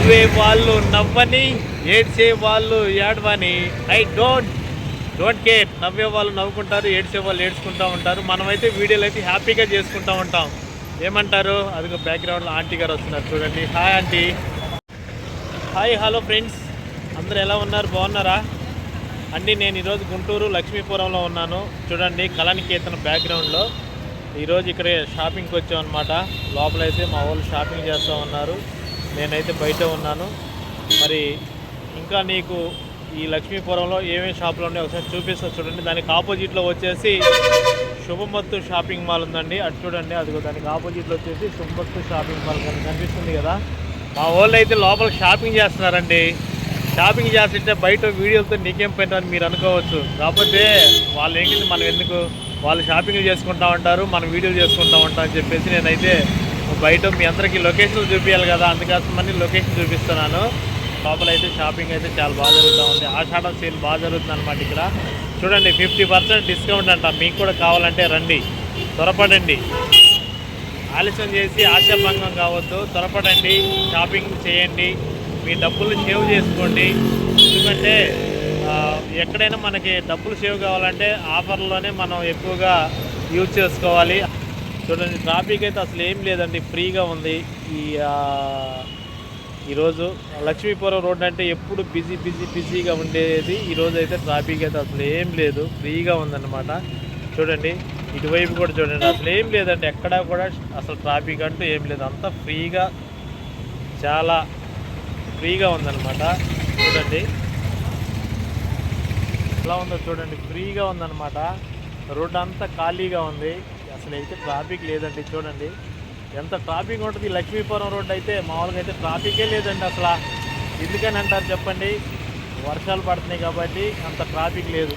నవ్వే వాళ్ళు నవ్వని ఏడ్చే వాళ్ళు ఏడవని. I don't don't care. నవ్వే వాళ్ళు నవ్వుకుంటారు ఏడ్చే వాళ్ళు ఏడ్చుకుంటూ ఉంటారు. మనమైతే వీడియోలు అయితే హ్యాపీగా చేసుకుంటూ ఉంటాం. ఏమంటారు? అదిగో బ్యాక్గ్రౌండ్లో ఆంటీ గారు వస్తున్నారు చూడండి. Hi aunty hi hello friends అందరు ఎలా ఉన్నారు? బాగున్నారా? అండి నేను ఈరోజు గుంటూరు లక్ష్మీపురంలో ఉన్నాను. చూడండి కళానికేతన బ్యాక్గ్రౌండ్లో ఈరోజు ఇక్కడ షాపింగ్కి వచ్చాం అనమాట లోపలైతే మా వాళ్ళు షాపింగ్ చేస్తూ ఉన్నారు. నేనైతే బయట ఉన్నాను. మరి ఇంకా నీకు ఈ లక్ష్మీపురంలో ఏమేమి షాపులు ఉన్నాయో ఒకసారి చూపిస్తా చూడండి. దానికి ఆపోజిట్లో వచ్చేసి శుభమత్తు షాపింగ్ మాల్ ఉందండి. అటు చూడండి అదిగో దానికి ఆపోజిట్లో వచ్చేసి శుభమత్తు షాపింగ్ మాల్ కనిపిస్తుంది కదా. మా వాళ్ళు అయితే లోపల షాపింగ్ చేస్తున్నారండి. షాపింగ్ చేస్తుంటే బయట వీడియోలతో నీకేం పని అని మీరు అనుకోవచ్చు. కాకపోతే వాళ్ళు ఏంటి మనం ఎందుకు వాళ్ళు షాపింగ్ చేసుకుంటా ఉంటారు మనం వీడియోలు చేసుకుంటా ఉంటాం అని చెప్పేసి నేనైతే బయట మీ అందరికీ లొకేషన్లు చూపించాలి కదా అందుకోసమని లొకేషన్ చూపిస్తున్నాను. లోపల అయితే షాపింగ్ అయితే చాలా బాగా జరుగుతూ ఉంది. ఆషాఢ సేల్ బాగా జరుగుతుంది అనమాట ఇక్కడ. చూడండి ఫిఫ్టీ పర్సెంట్ డిస్కౌంట్ అంట. మీకు కూడా కావాలంటే రండి. త్వరపడండి. ఆలస్యం చేసి ఆశాభంగం కావద్దు. త్వరపడండి షాపింగ్ చేయండి. మీ డబ్బులు సేవ్ చేసుకోండి. ఎందుకంటే ఎక్కడైనా మనకి డబ్బులు సేవ్ కావాలంటే ఆఫర్లోనే మనం ఎక్కువగా యూజ్ చేసుకోవాలి. చూడండి ట్రాఫిక్ అయితే అసలు ఏం లేదండి ఫ్రీగా ఉంది. ఈ ఈరోజు లక్ష్మీపురం రోడ్ అంటే ఎప్పుడు బిజీ బిజీ బిజీగా ఉండేది. ఈరోజు అయితే ట్రాఫిక్ అయితే అసలు ఏం లేదు ఫ్రీగా ఉందన్నమాట. చూడండి ఇటువైపు కూడా చూడండి అసలు ఏం లేదండి ఎక్కడా కూడా అసలు ట్రాఫిక్ అంటూ ఏం లేదు. అంతా ఫ్రీగా చాలా ఫ్రీగా ఉందన్నమాట. చూడండి. ఎలా ఉందో చూడండి ఫ్రీగా ఉందన్నమాట. రోడ్ అంతా ఖాళీగా ఉంది. అసలు అయితే ట్రాఫిక్ లేదండి చూడండి. ఎంత ట్రాఫిక్ ఉంటుంది లక్ష్మీపురం రోడ్ అయితే మామూలుగా అయితే ట్రాఫికే లేదండి అసలు. ఎందుకని అంటారు చెప్పండి? వర్షాలు పడుతున్నాయి కాబట్టి అంత ట్రాఫిక్ లేదు.